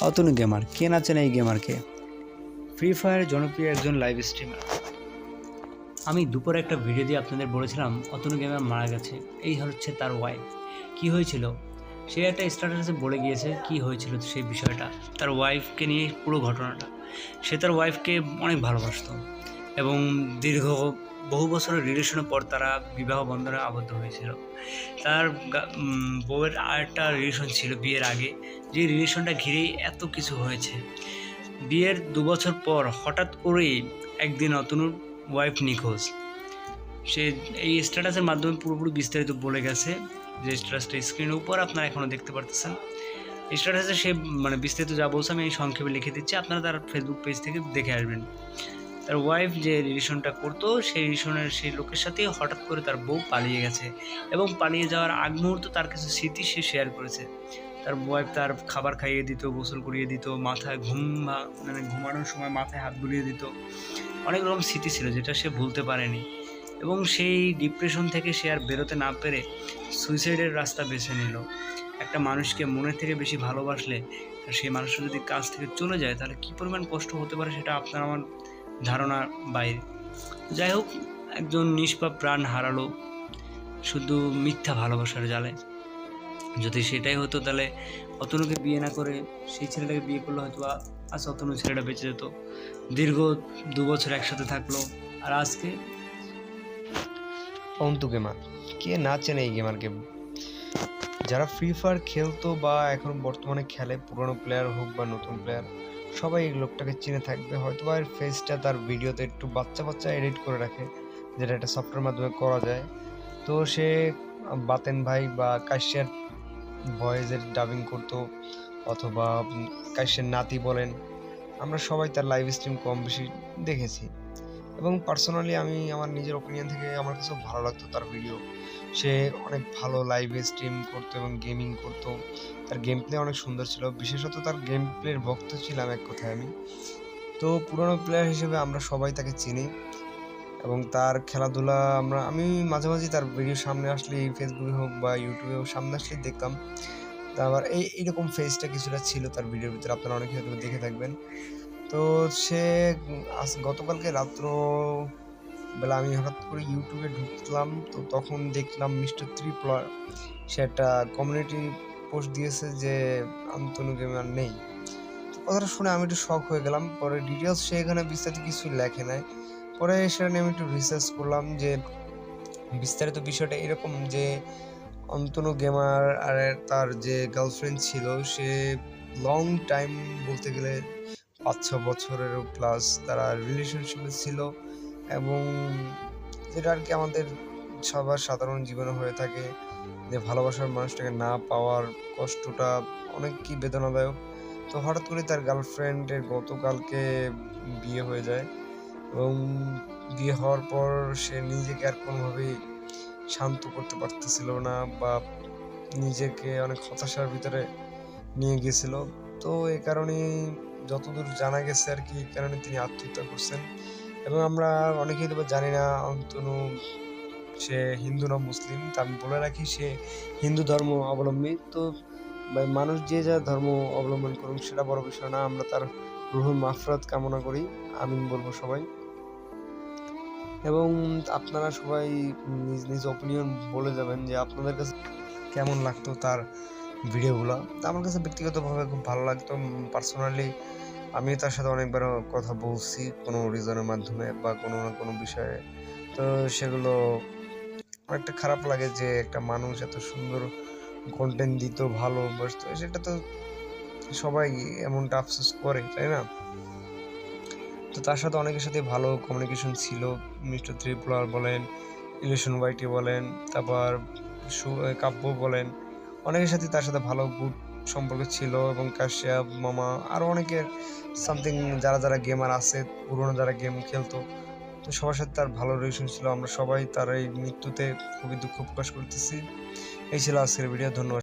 Atanu gamer, কে না চেনে এই গেমারকে? ফ্রি ফায়ার জনপ্রিয় একজন লাইভ স্ট্রিমার আমি দুপুরে একটা ভিডিও দিয়ে আপনাদের বলেছিলাম, অতনু গেমার মারা গেছে। এই হচ্ছে তার ওয়াইফ কি হয়েছিল? সে একটা স্ট্যাটাসে বলে গিয়েছে কি হয়েছিল সেই বিষয়টা। তার ওয়াইফকে নিয়ে পুরো ঘটনাটা। সে তার ওয়াইফকে অনেক ভালোবাসতো। এবং দীর্ঘ বহু বছরের রিলেশনের পর তারা বিবাহ বন্ধনে আবদ্ধ হয়েছিল। তার বউয়ের আর একটা রিলেশন ছিল বিয়ের আগে। যে রিলেশনটা ঘিরেই এত কিছু হয়েছে। বিয়ের দু বছর পর হঠাৎ করেই একদিন অতনুর ওয়াইফ নিখোঁজ। সে এই স্ট্যাটাসের মাধ্যমে পুরোপুরি বিস্তারিত বলে গেছে যে স্ট্যাটাসটা স্ক্রিনের উপর আপনারা এখনও দেখতে পারতেছেন। স্ট্যাটাসে সে মানে বিস্তারিত যা বলছে আমি এই সংক্ষেপে লিখে দিচ্ছি। আপনারা তার ফেসবুক পেজ থেকে দেখে আসবেন। তার ওয়াইফ যে রিলেশনটা করতো, সেই রিলেশনের সেই লোকের সাথে হঠাৎ করে তার বউ পালিয়ে গেছে এবং পালিয়ে যাওয়ার আগ মুহূর্ত তার কিছু স্মৃতি সে শেয়ার করেছে। তার ওয়াইফ তার খাবার খাইয়ে দিত, গোসল করিয়ে দিত, মাথায় ঘুম মানে ঘুমানোর সময় মাথায় হাত বুলিয়ে দিত। অনেক রকম স্মৃতি ছিল যেটা সে ভুলতে পারেনি এবং সেই ডিপ্রেশন থেকে সে আর বেরোতে না পেরে সুইসাইডের রাস্তা বেছে নিল। একটা মানুষকে মনের থেকে বেশি ভালোবাসলে সেই মানুষটা যদি কাছ থেকে চলে যায়, তাহলে কী পরিমাণ কষ্ট হতে পারে সেটা আপনার আমার ধারণার বাইরে। যাই হোক, একজন নিষ্পাপ প্রাণ হারালো, শুধু মিথ্যা ভালোবাসার জালে। যদি সেটাই হতো তাহলে অতনুকে বিয়ে না করে সেই ছেলেটাকে বিয়ে করলে হয়তো আজ অতনু ছেলেটা বেঁচে যেত। দীর্ঘ দু বছর একসাথে থাকল, আর আজকে অন্তু গেমার। কে না চেনে এই গেমারকে? যারা ফ্রি ফায়ার খেলতো বা এখন বর্তমানে খেলে, পুরনো প্লেয়ার হোক বা নতুন প্লেয়ার সবাই এই লোকটাকে চিনে থাকবে। হয়তো বা এর ফেসটা তার ভিডিওতে একটু বাচ্চা বাচ্চা এডিট করে রাখে, যেটা একটা সফটওয়্যার মাধ্যমে করা যায়। তো সে, বাতেন ভাই বা কাশ্যের ভয়েসের ডাবিং করতো, অথবা কাশ্যের নাতি বলেন, আমরা সবাই তার লাইভ স্ট্রিম কম বেশি দেখেছি। এবং পার্সোনালি আমি আমার নিজের ওপিনিয়ন থেকে আমার কাছে ভালো লাগতো তার ভিডিও সে অনেক ভালো লাইভে স্ট্রিম করতো এবং গেমিং করতো। তার গেম প্লে অনেক সুন্দর ছিল। বিশেষত তার গেম প্লের ভক্ত ছিলাম এক কথায় আমি। তো পুরনো প্লেয়ার হিসেবে আমরা সবাই তাকে চিনি এবং তার খেলাধুলা আমরা, আমি মাঝে মাঝে তার ভিডিও সামনে আসলে ফেসবুকে হোক বা ইউটিউবে হোক, সামনে আসলেই দেখতাম। আবার এই, এইরকম ফেসটা কিছুটা ছিল তার ভিডিওর ভিতরে। আপনারা অনেকে হয়তো দেখে থাকবেন। তো সে গতকালকে রাত্র বেলা আমি হঠাৎ করে ইউটিউবে ঢুকলাম, তো তখন দেখলাম মিস্টার ত্রিপ্লয় সে একটা কমিউনিটি পোস্ট দিয়েছে যে আন্তনু গেমার নেই। কথাটা শুনে আমি একটু শখ হয়ে গেলাম, পরে ডিটেলস সে এখানে বিস্তারিত কিছু লেখে নাই। পরে সেটা নিয়ে আমি একটু রিসার্চ করলাম যে বিস্তারিত বিষয়টা এরকম যে অন্তনু গেমার আর তার যে গার্লফ্রেন্ড ছিল, সে লং টাইম বলতে গেলে পাঁচ, ছ বছরেরও প্লাস তারা রিলেশনশিপে ছিল এবং যেটা আর কি আমাদের সবার সাধারণ জীবনে হয়ে থাকে যে ভালোবাসার মানুষটাকে না পাওয়ার কষ্টটা অনেক কি বেদনাদায়ক। তো হঠাৎ করে তার গার্লফ্রেন্ডের গতকালকে বিয়ে হয়ে যায় এবং বিয়ে হওয়ার পর সে নিজেকে আর কোনোভাবেই শান্ত করতে পারতেছিল না বা নিজেকে অনেক হতাশার ভিতরে নিয়ে গেছিল। তো এ কারণে যতদূর জানা গেছে আর কি কারণে তিনি আত্মহত্যা করছেন। এবং আমরা অনেকেই তো জানি না, অন্তনু, সে হিন্দু না মুসলিম, তা আমি বলে রাখি সে হিন্দু ধর্ম অবলম্বী। তো মানুষ যে যা ধর্ম অবলম্বন করুন সেটা বড় বিষয় না, আমরা তার রুহুল মাফরাত কামনা করি। আমিন বলব সবাই। এবং আপনারা সবাই নিজ নিজ অপিনিয়ন বলে যাবেন যে আপনাদের কাছে কেমন লাগতো তার ভিডিওগুলো। আমার কাছে ব্যক্তিগতভাবে খুব ভালো লাগতো। পার্সোনালি আমি তার সাথে অনেকবার কথা বলছি কোনো রিজনের মাধ্যমে বা কোনো না কোনো বিষয়ে। তো সেগুলো অনেকটা খারাপ লাগে যে একটা মানুষ এত সুন্দর কন্টেন্ট দিত ভালোবাসতো সেটা তো সবাই এমনটা আফসোস করে, তাই না? তো তার সাথে অনেকের সাথে ভালো কমিউনিকেশন ছিল। মিস্টার ত্রিপুলার বলেন, ইলেকশন ওয়াইটি বলেন, তারপর কাব্য বলেন অনেকের সাথে তার সাথে ভালো গুড সম্পর্ক ছিল এবং কাশ্যপ মামা আরও অনেকের সামথিং যারা যারা গেমার আছে, পুরনো যারা গেম খেলতো, তো সবার সাথে তার ভালো রিলেশন ছিল। আমরা সবাই তার এই মৃত্যুতে খুবই দুঃখ প্রকাশ করতেছি। এই ছিল আজকের ভিডিও ধন্যবাদ।